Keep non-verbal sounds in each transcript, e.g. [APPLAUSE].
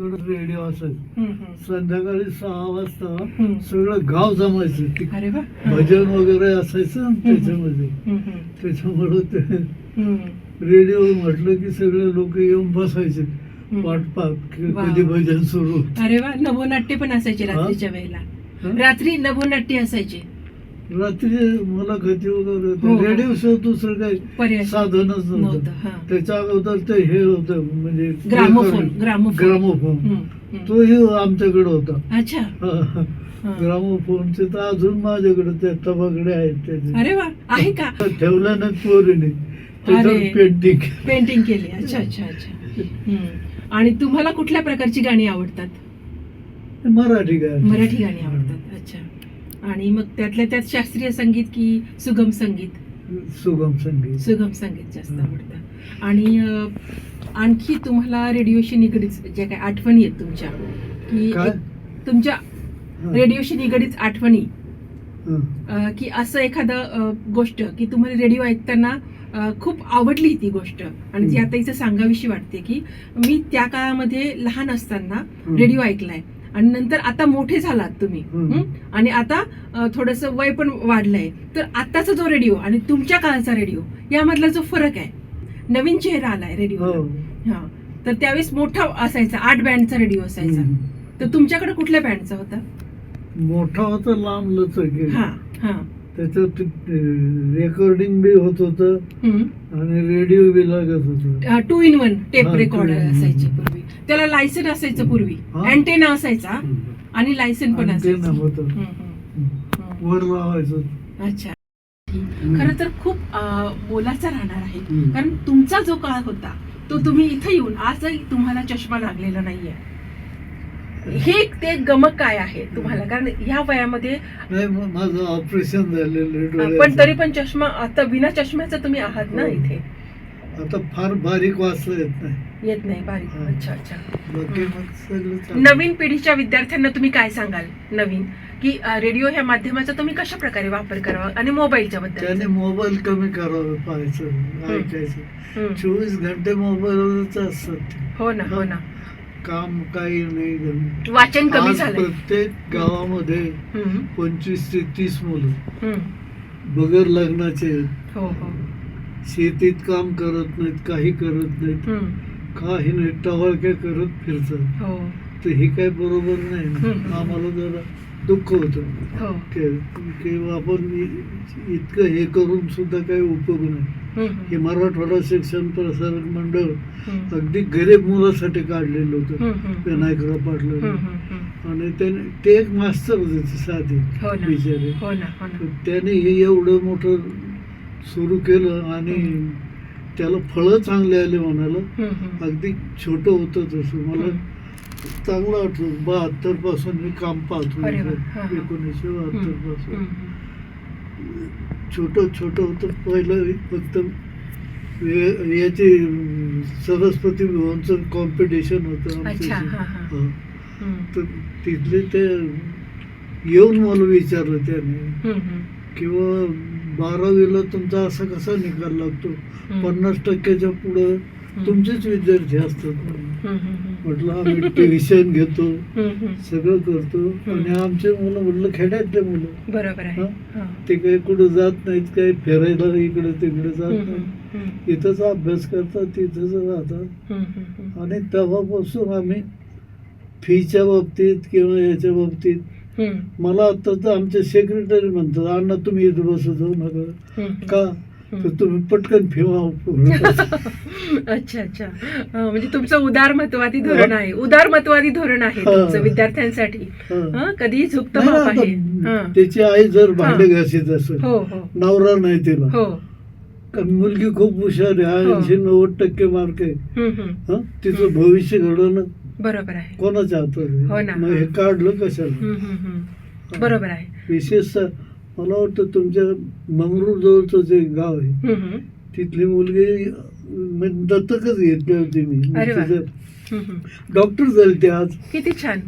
Radio हम्म. संध्याकाळी सहा वाजता. सगळं गाव जमायचं ते अरे वा भजन वगैरे असायचं त्याच्यामध्ये. त्याच्यामुळं ते. रेडिओ म्हटलं की सगळे लोक येऊन बसायचे हम्म. वाट पाहत की वा. कधी भजन सुरू अरे वा नभोनाट्य पण असायचे? रात्रीच्या वेळेला? रात्री नभोनाट्य असायचे रात्री मुलाखती वगैरे हो, होते. हो. रेडिओ शिवाय दुसरं काही साधनच नव्हतं, हा. त्याच्या अगोदर ते हे होतं म्हणजे ग्रामोफोन, ग्रामोफोन. तोही आमच्याकडे होता. अच्छा. हा. ग्रामोफोनचे तर अजून माझ्याकडे त्या तबाकडे आहेत त्याचे. अरे वा आहे का? ठेवलं ना पोरीने. त्याच्यावर. पेंटिंग पेंटिंग केली. अच्छा अच्छा अच्छा. आणि तुम्हाला कुठल्या प्रकारची गाणी आवडतात? मराठी गाय मराठी गाणी आवडतात. आणि मग त्यातल्या त्यात शास्त्रीय संगीत की सुगम संगीत सुगम संगीत सुगम संगीत जास्त. आवडतं आणि आणखी तुम्हाला रेडिओशी निगडीत ज्या काही आठवणी आहेत तुमच्या की तुमच्या. रेडिओशी निगडीत आठवणी की असं एखादं गोष्ट की तुम्हाला रेडिओ ऐकताना खूप आवडली ती गोष्ट आणि ती. आता इथं सांगावीशी वाटते की मी त्या काळामध्ये लहान असताना. रेडिओ ऐकलाय आणि नंतर आता मोठे झालात तुम्ही? आणि आता थोडस वय पण वाढलंय. तर आताचा जो रेडिओ आणि तुमच्या काळाचा रेडिओ यामधला जो फरक आहे नवीन चेहरा आलाय रेडिओ हो. हा. तर त्यावेळेस मोठा असायचा आठ बँडचा रेडिओ असायचा. तर तुमच्याकडे कुठल्या बँडचा होता? मोठा होता लांब लचक हा हा. त्याच्यात रेकॉर्डिंग बी होत होतं आणि रेडिओ बी लागत होत. Two in one tape recorder. असायचे. त्याला लायसन असायचं पूर्वी. हा? अँटेना असायचा. आणि लायसन पण असायचं. होत. वर लावायचं. अच्छा. खर तर खूप अं, मोलाचा राहणार आहे. कारण तुमचा जो काळ होता तो तुम्ही इथे येऊन आजही तुम्हाला चष्मा लागलेला नाहीये. हे ते गमक काय आहे तुम्हाला? कारण ह्या वयामध्ये नाही मग माझं ऑपरेशन झालेलं पण डोळ्याचं. तरी पण चष्मा आता विना चष्म्याचा तुम्ही आहात ना हो. इथे? आता फार बारीक वाचता येत नाही. येत नाही बारीक. अच्छा अच्छा. नवीन पिढीच्या विद्यार्थ्यांना तुम्ही काय सांगाल? नवीन. की रेडिओ ह्या माध्यमाचा तुम्ही कशा प्रकारे वापर करावा आणि मोबाईलच्या त्याने बद्दल मोबाईल कमी करावा पाहायचं ऐकायचं. हं. चोवीस घंटे मोबाईलवरच असतात. हो ना हो ना. काम काही नाही. वाचन कमी झालंय. प्रत्येक गावामध्ये पंचवीस ते तीस मुलं. बगर लग्नाचे. हो हो. शेतीत काम करत नाहीत काही करत नाहीत. काही नाही टवाळक्या करत फिरतात हो. तर हे काही बरोबर नाही. हम्म. आम्हाला जरा दुःख होतं. हो. की आपण इ- इतकं हे करून सुद्धा काही उपयोग नाही. हं, मराठवाडा शिक्षण प्रसारक मंडळ अगदी गरीब मुलासाठी काढलेलं होतं. विनायकराव पाटलं. आणि त्याने ते एक मास्तर होते साधे हो ना. बिचारे. हो ना हो ना. तर त्याने हे एवढं मोठं सुरू केलं आणि त्याला फळं चांगले आले म्हणाला. हं. अगदी छोटं होतं तसं. मला. चांगलं आठवतं बहात्तरपासून मी काम पाहतो. एकोणीसशे बहात्तरपासून. छोटं छोटं होतं. पहिलं फक्त याचे सरस्वती भुवनचं कॉम्पिटिशन होतं तर तिथले ते येऊन मला विचारलं त्याने. किंवा बारावीला तुमचा असा कसा निकाल लागतो. पन्नास टक्क्याच्या पुढं. तुमचेच विद्यार्थी असतात. म्हटलं आम्ही ट्युशन घेतो. सगळं करतो. आणि आमचे मुलं म्हटलं खेड्यातले मुलं बरोबर. ते काही कुठं जात नाहीत काही फिरायला इकडे तिकडे जात नाही. इथंच अभ्यास करतात तिथंच राहतात. आणि तेव्हापासून आम्ही फीच्या बाबतीत किंवा याच्या बाबतीत मला आता तर आमचे सेक्रेटरी म्हणतात अण्णा तुम्ही इथं बसत जाऊ नका. का. तर तुम्ही पटकन फिवा [LAUGHS] अच्छा अच्छा. म्हणजे तुमचं उदारमतवादी धोरण आहे. उदारमतवादी धोरण आहे. तुमचं विद्यार्थ्यांसाठी. हं, कधीही झुकतं. त्याची आई जर भांडे घासीत असेल हो हो. नवरा नाही तिला. हो. कारण मुलगी खूप हुशार आहे. ऐंशी नव्वद टक्के मार्क आहे? तिचं भविष्य घडवणं. बरोबर आहे आहे? हो ना. मग हे काढलं कशाला. बरोबर आहे विशेषतः मला वाटतं तुमच्या मंगरूळ जवळचं जे गाव आहे. तिथली मुलगी म्हणजे दत्तकच घेतली होती मी [LAUGHS] डॉक्टर झाले ते आज. किती छान.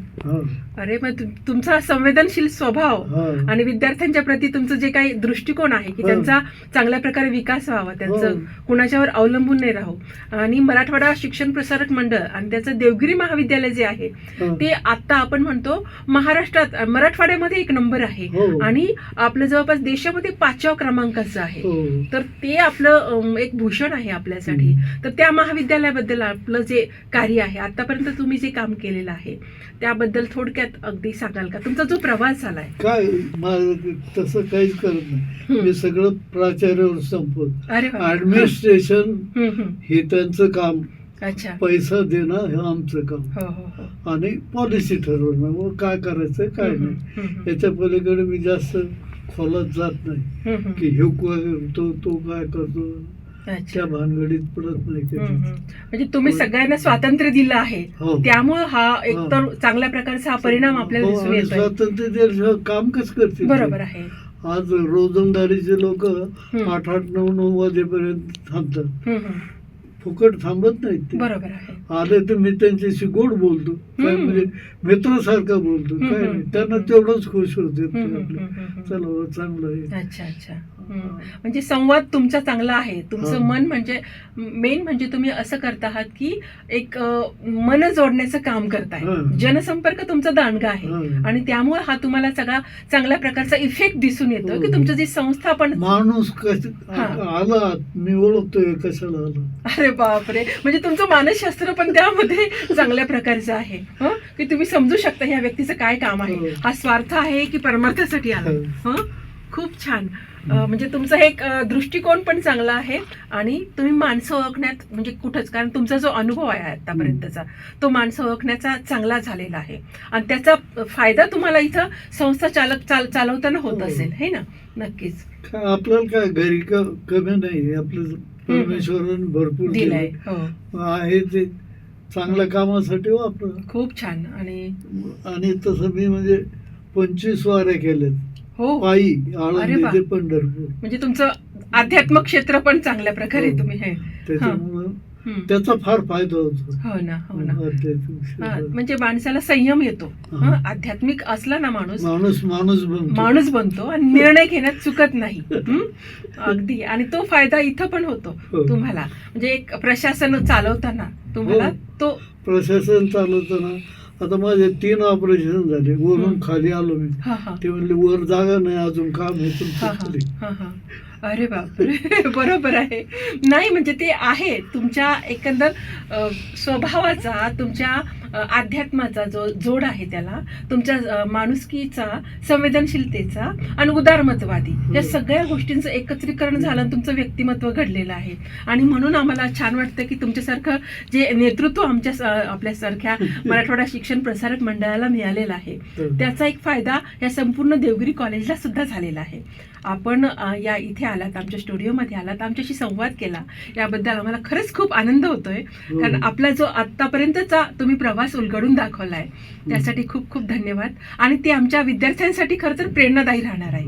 अरे मग तुम- तुमचा संवेदनशील स्वभाव आणि विद्यार्थ्यांच्या प्रती तुमचं जे काही दृष्टिकोन आहे की. त्यांचा चांगल्या प्रकारे विकास व्हावा त्यांचं. कुणाच्यावर अवलंबून नाही राहू. आणि मराठवाडा शिक्षण प्रसारक मंडळ आणि त्याचं देवगिरी महाविद्यालय जे आहे. ते आता आपण म्हणतो महाराष्ट्रात मराठवाड्यामध्ये एक नंबर आहे. हो. आणि आपलं जवळपास देशामध्ये पाचव्या क्रमांकाचं आहे. हो. तर ते आपलं एक भूषण आहे आपल्यासाठी. तर त्या महाविद्यालयाबद्दल आपलं जे कार्य आहे आतापर्यंत तुम्ही जे काम केलेलं आहे त्याबद्दल थोडक्यात अगदी सांगाल का? तुमचा जो प्रवास झालाय. काय? माझं तसं काहीच करत नाही. मी सगळं प्राचार्यावर संपत अरे वा. ऍडमिनिस्ट्रेशन. हे त्यांचं काम. अच्छा. पैसा देणं हे आमचं काम. हो हो हो. आणि पॉलिसी ठरवणं. मग काय करायचं काय नाही. याच्या पलीकडे मी जास्त खोलात जात नाही. की हे तो तो काय करतो? त्या भानगडीत पडत नाही. म्हणजे तुम्ही सगळ्यांना स्वातंत्र्य दिलं आहे. हो. त्यामुळे हा एकतर चांगल्या प्रकारचा हा परिणाम आपल्याला हो, दिसून आणि येतोय. स्वातंत्र्य दिल्याशिवाय काम कसं करतील? बरोबर आहे. आज रोजंदारीचे लोक. आठ आठ नऊ नऊ वाजेपर्यंत थांबतात. फुकट थांबत नाहीत ते बरोबर आहे आले तर मी त्यांच्याशी गोड बोलतो काय. म्हणजे मित्रासारखा बोलतो काय. नाही त्यांना तेवढंच खुश होते. चला हो, चांगलं आहे अच्छा अच्छा. म्हणजे संवाद तुमचा चांगला आहे तुमचं हा. मन म्हणजे मेन म्हणजे तुम्ही असं करत आहात की एक मन जोडण्याचं काम करताय हा. जनसंपर्क तुमचा दांडगा आहे हा. आणि त्यामुळे हा तुम्हाला सगळा चांगल्या प्रकारचा इफेक्ट दिसून येतो हो. की तुमचं जी संस्था पण माणूस हा. आला मी ओळखतोय कशाला आला अरे बापरे म्हणजे तुमचं मानसशास्त्र पण त्यामध्ये चांगल्या प्रकारचं आहे हं? की तुम्ही समजू शकता ह्या व्यक्तीचं काय काम आहे हो. हा स्वार्थ आहे की परमार्थासाठी आला हं? खूप छान म्हणजे तुमचा एक दृष्टिकोन पण चांगला आहे आणि तुम्ही माणसं ओळखण्यात म्हणजे कुठंच कारण तुमचा जो अनुभव आहे आतापर्यंतचा तो माणसं ओळखण्याचा चांगला झालेला आहे आणि त्याचा फायदा तुम्हाला इथं संस्था चालक चाल चालवताना होत हो. असेल है ना नक्कीच आपल्याला काय घरी कमी नाही आपलं परमेश्वराने भरपूर दिलाय दिलं हो. आहे ते चांगल्या कामासाठी वापर खूप छान. आणि आणि तसं मी म्हणजे पंचवीस वाऱ्या केल्यात हो. पायी आळंदी. ते पंढरपूर. म्हणजे तुमचं आध्यात्मिक क्षेत्र पण चांगल्या प्रकारे हो. तुम्ही हे. त्याच्यामुळं. त्याचा फार फायदा होतो. हो ना हो ना. म्हणजे माणसाला संयम येतो. आध्यात्मिक असला ना माणूस माणूस माणूस बनतो. माणूस बनतो आणि निर्णय घेण्यात चुकत नाही? अगदी. आणि तो फायदा इथं पण होतो हो. तुम्हाला. म्हणजे एक प्रशासन चालवताना तुम्हाला हो. तो प्रशासन चालवताना आता माझे तीन ऑपरेशन झाले. वरून. खाली आलो मी. ते म्हणले वर जागा नाही अजून काम आहे अरे बापरे [LAUGHS] बरोबर आहे. नाही म्हणजे ते आहे. तुमच्या एकंदर स्वभावाचा तुमच्या अध्यात्माचा जो जोड आहे त्याला तुमच्या माणुसकीचा संवेदनशीलतेचा आणि उदारमतवादी या सगळ्या गोष्टींचं एकत्रीकरण झालं आणि तुमचं व्यक्तिमत्व घडलेलं आहे. आणि म्हणून आम्हाला छान वाटतं की तुमच्यासारखं जे नेतृत्व आमच्या आपल्यासारख्या [LAUGHS] मराठवाडा शिक्षण प्रसारक मंडळाला मिळालेलं आहे. त्याचा एक फायदा या संपूर्ण देवगिरी कॉलेजला सुद्धा झालेला आहे. आपण या इथे आलात आमच्या स्टुडिओमध्ये आलात आमच्याशी संवाद केला याबद्दल आम्हाला खरंच खूप आनंद होतोय. हो. कारण आपला जो आतापर्यंतचा तुम्ही प्रवास उलगडून दाखवलाय. त्यासाठी खूप खूप धन्यवाद. आणि ते आमच्या विद्यार्थ्यांसाठी खरं तर प्रेरणादायी राहणार आहे.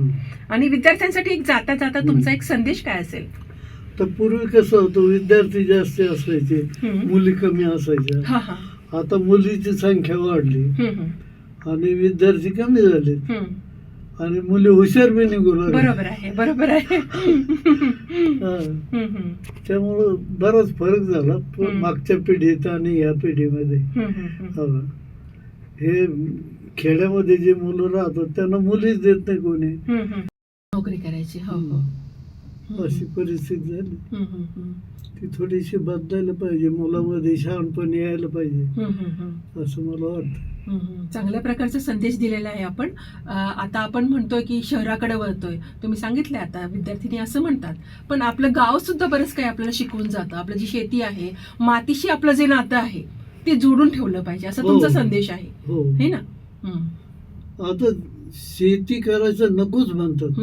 आणि विद्यार्थ्यांसाठी एक जाता जाता तुमचा एक संदेश काय असेल? तर पूर्वी कसं होतं विद्यार्थी जास्त असायचे. मुली कमी असायच्या. हा हा. आता मुलीची संख्या वाढली. आणि विद्यार्थी कमी झाले. आणि मुली हुशार बी निघू. बरोबर आहे बरोबर आहे हा. त्यामुळं बराच फरक झाला प- हम्म. मागच्या पिढीत आणि या पिढीमध्ये. हा. हे खेड्यामध्ये जे मुलं राहतात त्यांना मुलीच देत नाही कोणी. नोकरी करायची हो हो अशी परिस्थिती झाली. ती थोडीशी बदलायला पाहिजे मुलामध्ये शहाणपण यायला पाहिजे. असं मला वाटतं. चांगल्या प्रकारचा संदेश दिलेला आहे आपण. आता आपण म्हणतोय की शहराकडे वळतोय. तुम्ही सांगितले आता विद्यार्थिनी असं म्हणतात. पण आपलं गाव सुद्धा बरंच काही आपल्याला शिकवून जातं. आपलं जी शेती आहे मातीशी आपलं जे नातं आहे ते जोडून ठेवलं पाहिजे. असं हो. तुमचा संदेश आहे. हो. हे ना. आता शेती करायचं नकोच म्हणतात.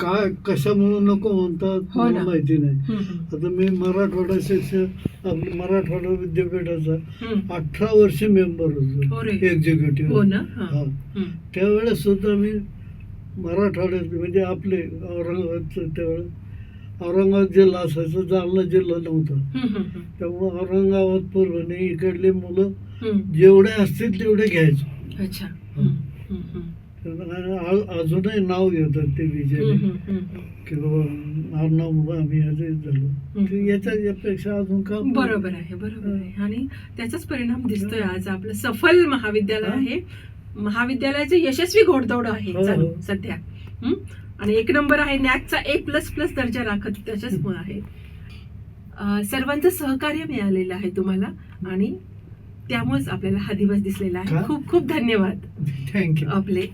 काय कशामुळे नको म्हणतात हो मला ना. माहिती नाही हम्म. आता मी मराठवाडा शिक्षक आपलं मराठवाडा विद्यापीठाचा हम्म. अठरा वर्ष मेंबर होतो अरे. एक्झिक्युटिव्ह हो ना हा. हा हम्म. त्यावेळेस सुद्धा मी मराठवाड्यात म्हणजे आपले औरंगाबादचं त्यावेळेस औरंगाबाद जिल्हा असायचा जालना जिल्हा नव्हता हम्म, हम्म, हम्म. त्यामुळं औरंगाबाद परभणी इकडले मुलं हम्म. जेवढे असतील तेवढे घ्यायचो अच्छा हम्म, हम्म, हम्म. अजूनही नाव घेतात ते विजय. की बाबा आडनाव आम्ही झालो. ते याच्या यापेक्षा अजून का बरोबर आहे बरोबर आहे. आणि त्याचाच परिणाम दिसतोय आज आपलं सफल महाविद्यालय. आहे. महाविद्यालयाचे यशस्वी घोडदौड आहे. हो, चालू हो. सध्या? आणि एक नंबर आहे नॅकचा ए प्लस प्लस दर्जा राखत त्याच्याचमुळे आहे. अं, सर्वांचं सहकार्य मिळालेलं आहे तुम्हाला. आणि त्यामुळेच आपल्याला हा दिवस दिसलेला आहे? खूप खूप धन्यवाद. थँक्यू आपले